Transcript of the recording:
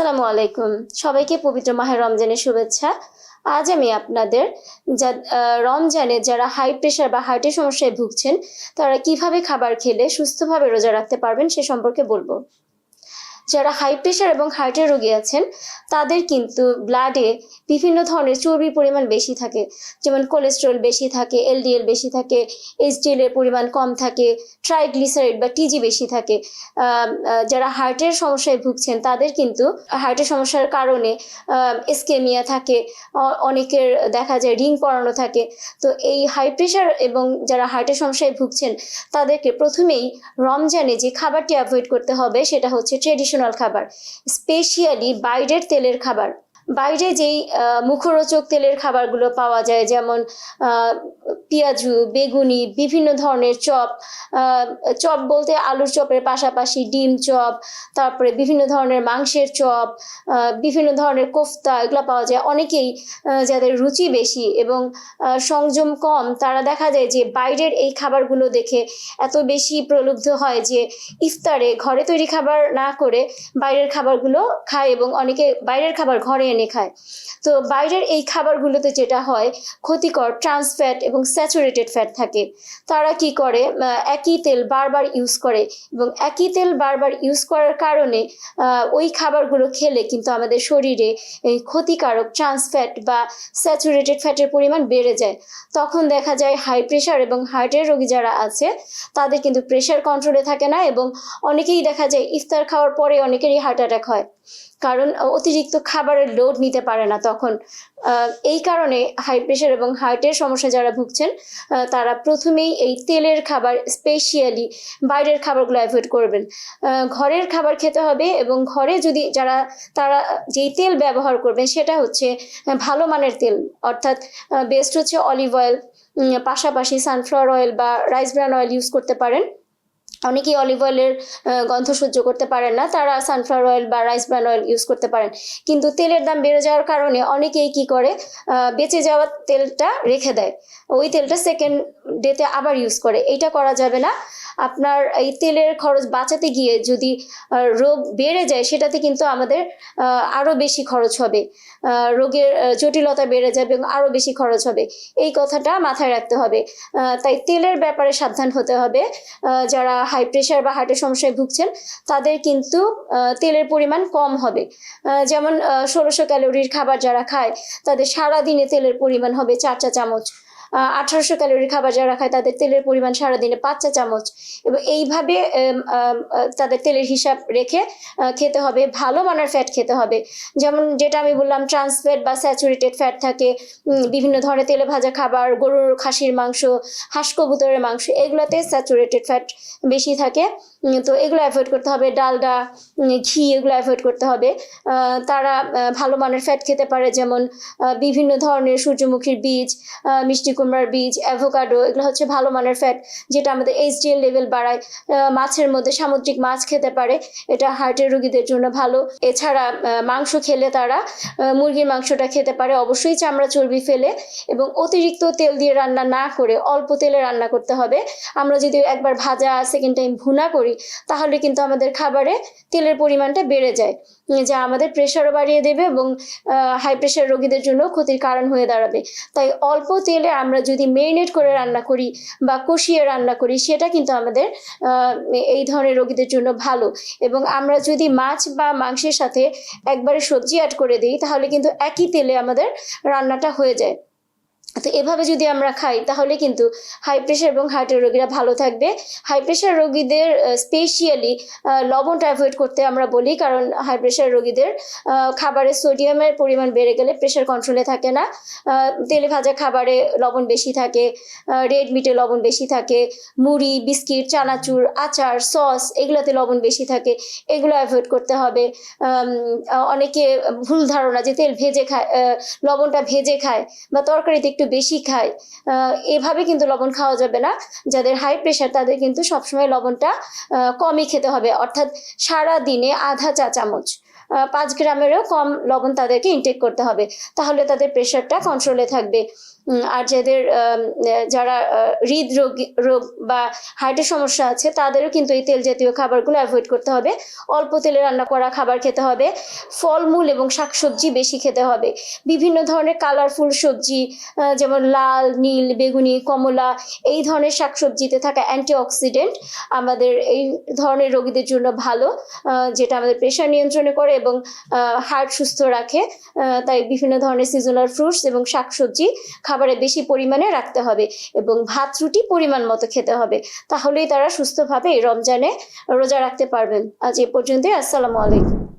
আসসালামু আলাইকুম। সবাইকে পবিত্র মাহের রমজানের শুভেচ্ছা। আজ আমি আপনাদের যা রমজানে যারা হাই প্রেশার বা হার্টের সমস্যায় ভুগছেন, তারা কীভাবে খাবার খেলে সুস্থভাবে রোজা রাখতে পারবেন সে সম্পর্কে বলব। যারা হাই প্রেশার এবং হার্টের রোগী আছেন, তাদের কিন্তু ব্লাডে বিভিন্ন ধরনের চর্বির পরিমাণ বেশি থাকে। যেমন কোলেস্ট্রল বেশি থাকে এলডিএল বেশি থাকে এইচডিএল এর পরিমাণ কম থাকে ট্রাইগ্লিসারাইড বা টিজি বেশি থাকে। যারা হার্টের সমস্যায় ভুগছেন, তাদের কিন্তু হার্টের সমস্যার কারণে এসকেমিয়া থাকে অনেকের দেখা যায় রিং পরানো থাকে। তো এই হাই প্রেশার এবং যারা হার্টের সমস্যায় ভুগছেন, তাদেরকে প্রথমেই রমজানে যে খাবারটি অ্যাভয়েড করতে হবে, সেটা হচ্ছে ট্রেডিশনাল খাবার স্পেশিয়ালি বাইরের তেলের খাবার। বাইরে যেই মুখরোচক তেলের খাবারগুলো পাওয়া যায়, যেমন পেঁয়াজু, বেগুনি, বিভিন্ন ধরনের চপ চপ বলতে আলুর চপের পাশাপাশি ডিম চপ, তারপরে বিভিন্ন ধরনের মাংসের চপ বিভিন্ন ধরনের কোফতা, এগুলো পাওয়া যায়। অনেকেই যাদের রুচি বেশি এবং সংযম কম, তারা দেখা যায় যে বাইরের এই খাবারগুলো দেখে এত বেশি প্রলুব্ধ হয় যে ইফতারে ঘরে তৈরি খাবার না করে বাইরের খাবারগুলো খায় এবং অনেকে বাইরের খাবার ঘরে এনে খায়। তো বাইরের এই খাবারগুলোতে যেটা হয়, ক্ষতিকর ট্রান্স ফ্যাট এবং স্যাচুরেটেড ফ্যাট থাকে। তারা কি করে? একই তেল বারবার ইউজ করে এবং একই তেল বারবার ইউজ করার কারণে ওই খাবারগুলো খেলে কিন্তু আমাদের শরীরে এই ক্ষতিকারক ট্রান্স ফ্যাট বা স্যাচুরেটেড ফ্যাটের পরিমাণ বেড়ে যায়। তখন দেখা যায় হাই প্রেশার এবং হার্টের রোগী যারা আছে, তাদের কিন্তু প্রেশার কন্ট্রোলে থাকে না এবং অনেকেই দেখা যায় ইফতার খাওয়ার পরে অনেকেরই হার্ট অ্যাটাক হয়। কারণ অতিরিক্ত খাবারের লোড নিতে পারে না তখন। এই কারণে হাই প্রেশার এবং হার্টের সমস্যা যারা ভুগছেন তারা প্রথমেই এই তেলের খাবার স্পেশিয়ালি বাইরের খাবারগুলো অ্যাভয়েড করবেন। ঘরের খাবার খেতে হবে এবং ঘরে যদি যারা, তারা যেই তেল ব্যবহার করবেন সেটা হচ্ছে ভালো মানের তেল। অর্থাৎ বেস্ট হচ্ছে অলিভ অয়েল পাশাপাশি সানফ্লাওয়ার অয়েল বা রাইস ব্রান অয়েল ইউজ করতে পারেন। অনেকেই অলিভ অয়েলের গন্ধ সহ্য করতে পারেন না। তারা সানফ্লাওয়ার অয়েল বা রাইস ব্র্যান অয়েল ইউজ করতে পারেন। কিন্তু তেলের দাম বেড়ে যাওয়ার কারণে অনেকেই কি করে বেঁচে যাওয়া তেলটা রেখে দেয়। ওই তেলটা সেকেন্ড ডেতে আবার ইউজ করে। এইটা করা যাবে না। আপনার এই তেলের খরচ বাঁচাতে গিয়ে যদি রোগ বেড়ে যায়, সেটাতে কিন্তু আমাদের আরও বেশি খরচ হবে। রোগের জটিলতা বেড়ে যাবে এবং আরও বেশি খরচ হবে। এই কথাটা মাথায় রাখতে হবে। তাই তেলের ব্যাপারে সাবধান হতে হবে। যারা হাই প্রেশার বা হার্টের সমস্যায় ভুগছেন, তাদের কিন্তু তেলের পরিমাণ কম হবে। যেমন ষোলোশো ক্যালোরির খাবার যারা খায়, তাদের সারা দিনে তেলের পরিমাণ হবে চার চা চামচ আঠারোশো ক্যালোরির খাবার যারা খায়, তাদের তেলের পরিমাণ সারাদিনে পাঁচ চা চামচ। এবং এইভাবে তাদের তেলের হিসাব রেখে খেতে হবে, ভালো মানের ফ্যাট খেতে হবে। যেমন যেটা আমি বললাম ট্রান্স ফ্যাট বা স্যাচুরেটেড ফ্যাট থাকে বিভিন্ন ধরনের তেলে ভাজা খাবার, গরুর খাসির মাংস, হাঁস কবুতরের মাংস, এগুলোতে স্যাচুরেটেড ফ্যাট বেশি থাকে। তো এগুলো অ্যাভয়েড করতে হবে। ডালডা ঘি, এগুলো অ্যাভয়েড করতে হবে। তারা ভালো মানের ফ্যাট খেতে পারে, যেমন বিভিন্ন ধরনের সূর্যমুখীর বীজ মিষ্টি কুমড়ার বীজ অ্যাভোকাডো এগুলো হচ্ছে ভালো মানের ফ্যাট যেটা আমাদের এইচডিএল লেভেল বাড়ায়। মাছের মধ্যে সামুদ্রিক মাছ খেতে পারে, এটা হার্টের রোগীদের জন্য ভালো। এছাড়া মাংস খেলে তারা মুরগির মাংসটা খেতে পারে অবশ্যই চামড়া চর্বি ফেলে এবং অতিরিক্ত তেল দিয়ে রান্না না করে অল্প তেলে রান্না করতে হবে। আমরা যদি একবার ভাজা সেকেন্ড টাইম ভুনা করি, তাহলে কিন্তু আমাদের খাবারে তেলের পরিমাণটা বেড়ে যায়। যা আমাদের প্রেশারও বাড়িয়ে দেবে এবং হাই প্রেশার রোগীদের জন্য ক্ষতির কারণ হয়ে দাঁড়াবে। তাই অল্প তেলে আমরা যদি মেরিনেট করে রান্না করি বা কষিয়ে রান্না করি, সেটা কিন্তু আমাদের এই ধরনের রোগীদের জন্য ভালো। এবং আমরা যদি মাছ বা মাংসের সাথে একবারে সবজি অ্যাড করে দিই, তাহলে কিন্তু একই তেলে আমাদের রান্নাটা হয়ে যায়। তো এভাবে যদি আমরা খাই, তাহলে কিন্তু হাই প্রেশার এবং হার্টের রোগীরা ভালো থাকবে। হাই প্রেশার রোগীদের স্পেশিয়ালি লবণটা অ্যাভয়েড করতে আমরা বলি, কারণ হাই প্রেশার রোগীদের খাবারে সোডিয়ামের পরিমাণ বেড়ে গেলে প্রেশার কন্ট্রোলে থাকে না। তেলে ভাজা খাবারে লবণ বেশি থাকে রেড মিটে লবণ বেশি থাকে, মুড়ি, বিস্কিট, চানাচুর, আচার, সস, এগুলোতে লবণ বেশি থাকে, এগুলো অ্যাভয়েড করতে হবে। অনেকে ভুল ধারণা যে তেল ভেজে খায় লবণটা ভেজে খায় বা তরকারিতে একটু বেশি খায়। এভাবে কিন্তু লবণ খাওয়া যাবে না। যাদের হাই প্রেশার তাদের কিন্তু সবসময় লবণটা কমই খেতে হবে। অর্থাৎ সারা দিনে আধা চা চামচ পাঁচ গ্রামেরও কম লবণ তাদেরকে ইনটেক করতে হবে। তাহলে তাদের প্রেশারটা কন্ট্রোলে থাকবে। আর যাদের যারা হৃদরোগ, রোগ বা হার্টের সমস্যা আছে, তাদেরও কিন্তু এই তেল জাতীয় খাবারগুলো অ্যাভয়েড করতে হবে। অল্প তেলে রান্না করা খাবার খেতে হবে। ফলমূল এবং শাকসবজি বেশি খেতে হবে। বিভিন্ন ধরনের কালারফুল সবজি যেমন লাল, নীল, বেগুনি, কমলা, এই ধরনের শাকসবজিতে থাকা অ্যান্টিঅক্সিডেন্ট আমাদের এই ধরনের রোগীদের জন্য ভালো যেটা আমাদের প্রেশার নিয়ন্ত্রণে করে এবং হার্ট সুস্থ রাখে। তাই বিভিন্ন ধরনের সিজনাল ফ্রুটস এবং শাকসবজি খাবারে বেশি পরিমাণে রাখতে হবে এবং ভাত, রুটি পরিমাণ মতো খেতে হবে। তাহলেই তারা সুস্থভাবে রমজানে রোজা রাখতে পারবেন। আজ এ পর্যন্তই। আসসালামু আলাইকুম।